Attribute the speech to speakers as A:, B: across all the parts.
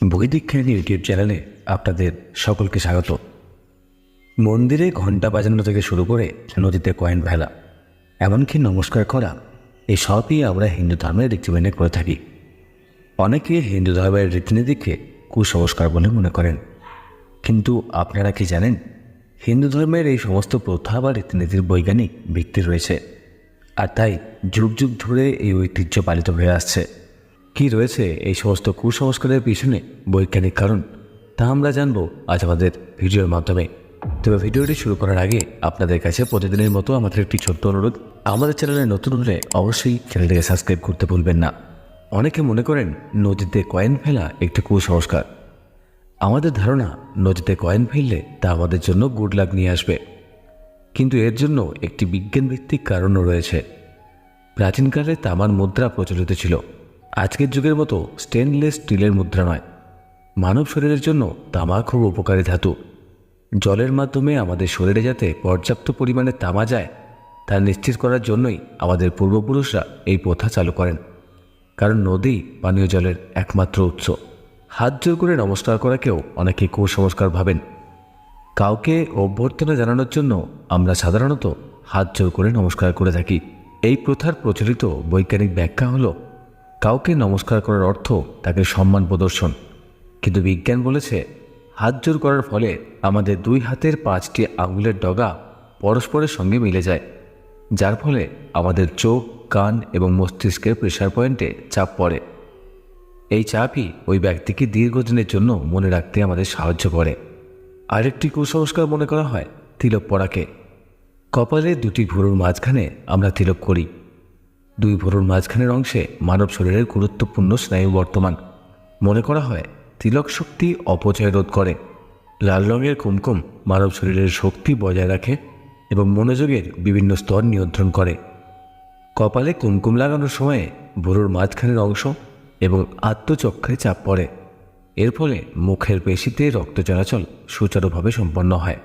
A: বৈদিক ইউটিউব চ্যানেলে আপনাদের সকলকে স্বাগত। মন্দিরে ঘণ্টা বাজানো থেকে শুরু করে নদীতে কয়েন ভেলা, এমনকি নমস্কার করা, এই সবই আমরা হিন্দু ধর্মের রীতি মেনে করে থাকি। অনেকে হিন্দু ধর্মের রীতিনীতিকে কুসংস্কার বলে মনে করেন। কিন্তু আপনারা কি জানেন, হিন্দু ধর্মের এই সমস্ত প্রথা বা রীতিনীতির বৈজ্ঞানিক ভিত্তি রয়েছে, আর তাই যুগ যুগ ধরে এই ঐতিহ্য পালিত হয়ে আসছে। কি রয়েছে এই সমস্ত কুসংস্কারের পিছনে বৈজ্ঞানিক কারণ, তা আমরা জানব আজ আমাদের ভিডিওর মাধ্যমে। তবে ভিডিওটি শুরু করার আগে আপনাদের কাছে প্রতিদিনের মতো আমাদের একটি ছোট্ট অনুরোধ। আমাদের চ্যানেলে নতুন হলে অবশ্যই চ্যানেলটিকে সাবস্ক্রাইব করতে ভুলবেন না। অনেকে মনে করেন নদীতে কয়েন ফেলা একটি কুসংস্কার। আমাদের ধারণা, নদীতে কয়েন ফেললে তা আমাদের জন্য গুড লাক নিয়ে আসবে। কিন্তু এর জন্য একটি বিজ্ঞানভিত্তিক কারণও রয়েছে। প্রাচীনকালে তামার মুদ্রা প্রচলিত ছিল। আজকের যুগের মতো স্টেনলেস স্টিলের মুদ্রা নয়। মানব শরীরের জন্য তামা খুব উপকারী ধাতু। জলের মাধ্যমে আমাদের শরীরে যাতে পর্যাপ্ত পরিমাণে তামা যায়, তা নিশ্চিত করার জন্যই আমাদের পূর্বপুরুষরা এই প্রথা চালু করেন। কারণ নদী পানীয় জলের একমাত্র উৎস। হাত জোর করে নমস্কার করাকেও অনেকে কুসংস্কার ভাবেন। কাউকে অভ্যর্থনা জানানোর জন্য আমরা সাধারণত হাত জোর করে নমস্কার করে থাকি। এই প্রথার প্রচলিত বৈজ্ঞানিক ব্যাখ্যা হলো কাউকে নমস্কার করার অর্থ তাকে সম্মান প্রদর্শন। কিন্তু বিজ্ঞান বলেছে, হাত জোর করার ফলে আমাদের দুই হাতের পাঁচটি আঙুলের ডগা পরস্পরের সঙ্গে মিলে যায়, যার ফলে আমাদের চোখ, কান এবং মস্তিষ্কের প্রেশার পয়েন্টে চাপ পড়ে। এই চাপই ওই ব্যক্তিকে দীর্ঘদিনের জন্য মনে রাখতে আমাদের সাহায্য করে। আরেকটি কুসংস্কার মনে করা হয়, তিলক পড়াকে কপালে দুটি ভুরুর মাঝখানে আমরা তিলক করি। দুই ভুরুর মাঝখানের অংশে মানব শরীরের গুরুত্বপূর্ণ স্নায়ু বর্তমান। মনে করা হয়, তিলক শক্তি অপচয় রোধ করে। লাল রঙের কুমকুম মানব শরীরের শক্তি বজায় রাখে এবং মনোযোগের বিভিন্ন স্তর নিয়ন্ত্রণ করে। কপালে কুমকুম লাগানোর সময়ে ভুরুর মাঝখানের অংশ এবং আত্মচক্ষে চাপ পড়ে। এর ফলে মুখের পেশিতে রক্ত চলাচল সুচারুভাবে সম্পন্ন হয়।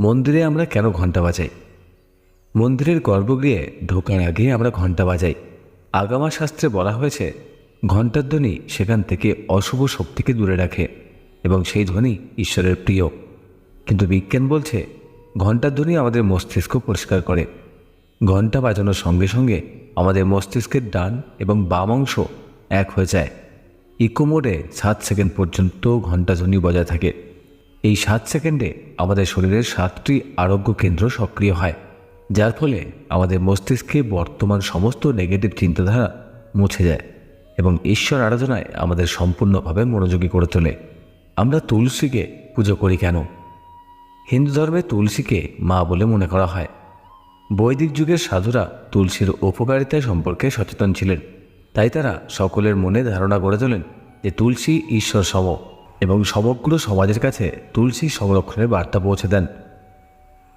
A: মন্দিরে আমরা কেন ঘণ্টা বাজাই? মন্দিরের গর্ভগৃহে ঢোকার আগে আমরা ঘণ্টা বাজাই। আগামা শাস্ত্রে বলা হয়েছে, ঘণ্টার ধ্বনি সেখান থেকে অশুভ শক্তিকে দূরে রাখে এবং সেই ধ্বনি ঈশ্বরের প্রিয়। কিন্তু বিজ্ঞান বলছে, ঘণ্টার ধ্বনি আমাদের মস্তিষ্ক পরিষ্কার করে। ঘণ্টা বাজানোর সঙ্গে সঙ্গে আমাদের মস্তিষ্কের ডান এবং বাম অংশ এক হয়ে যায়। ইকো মোডে সাত সেকেন্ড পর্যন্ত ঘণ্টা ধ্বনি বজায় থাকে। এই সাত সেকেন্ডে আমাদের শরীরের সাতটি আরোগ্য কেন্দ্র সক্রিয় হয়। যার ফলে আমাদের মস্তিষ্কে বর্তমান সমস্ত নেগেটিভ চিন্তাধারা মুছে যায় এবং ঈশ্বর আরাধনায় আমাদের সম্পূর্ণভাবে মনোযোগী করে তোলে। আমরা তুলসীকে পুজো করি কেন? হিন্দু ধর্মে তুলসীকে মা বলে মনে করা হয়। বৈদিক যুগের সাধুরা তুলসীর উপকারিতা সম্পর্কে সচেতন ছিলেন। তাই তারা সকলের মনে ধারণা গড়ে তোলেন যে তুলসী ঈশ্বর সম এবং সমগ্র সমাজের কাছে তুলসী সংরক্ষণের বার্তা পৌঁছে দেন।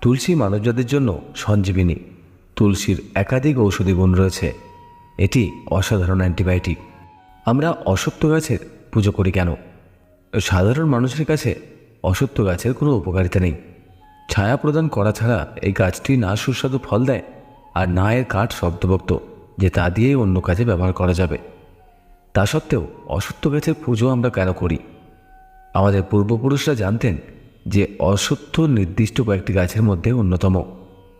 A: তুলসী মানবজাতির জন্য সঞ্জীবিনী। তুলসীর একাধিক ঔষধি গুণ রয়েছে। এটি অসাধারণ অ্যান্টিবায়োটিক। আমরা অসত্য গাছের পুজো করি কেন? সাধারণ মানুষের কাছে অসত্য গাছের কোনো উপকারিতা নেই। ছায়া প্রদান করা ছাড়া এই গাছটি না সুস্বাদু ফল দেয় আর না এর কাঠ শব্দভক্ত, যে তা দিয়েই অন্য কাজে ব্যবহার করা যাবে। তা সত্ত্বেও অসত্য গাছের পুজো আমরা কেন করি? আমাদের পূর্বপুরুষরা জানতেন যে অসত্য নির্দিষ্ট কয়েকটি গাছের মধ্যে অন্যতম,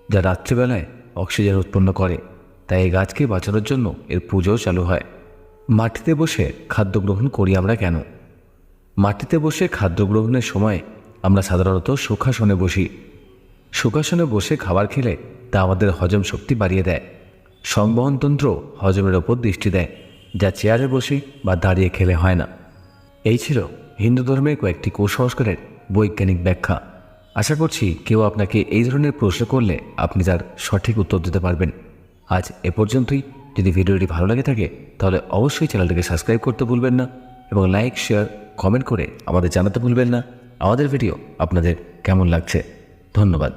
A: যা রাত্রিবেলায় অক্সিজেন উৎপন্ন করে। তাই এই গাছকে বাঁচানোর জন্য এর পুজোও চালু হয়। মাটিতে বসে খাদ্য গ্রহণ করি আমরা কেন? মাটিতে বসে খাদ্য গ্রহণের সময় আমরা সাধারণত সুখাসনে বসি। সুখাসনে বসে খাবার খেলে তা আমাদের হজম শক্তি বাড়িয়ে দেয়। সংবহনতন্ত্র হজমের ওপর দৃষ্টি দেয়, যা চেয়ারে বসে বা দাঁড়িয়ে খেলে হয় না। এই ছিল হিন্দু ধর্মের কয়েকটি কুসংস্কারের বৈজ্ঞানিক ব্যাখ্যা। আশা করছি কেউ আপনাকে এই ধরনের প্রশ্ন করলে আপনি তার সঠিক উত্তর দিতে পারবেন। আজ এ পর্যন্তই। যদি ভিডিওটি ভালো লাগে থাকে, তাহলে অবশ্যই চ্যানেলটিকে সাবস্ক্রাইব করতে ভুলবেন না এবং লাইক, শেয়ার, কমেন্ট করে আমাদের জানাতে ভুলবেন না। আমাদের ভিডিও আপনাদের কেমন লাগছে? ধন্যবাদ।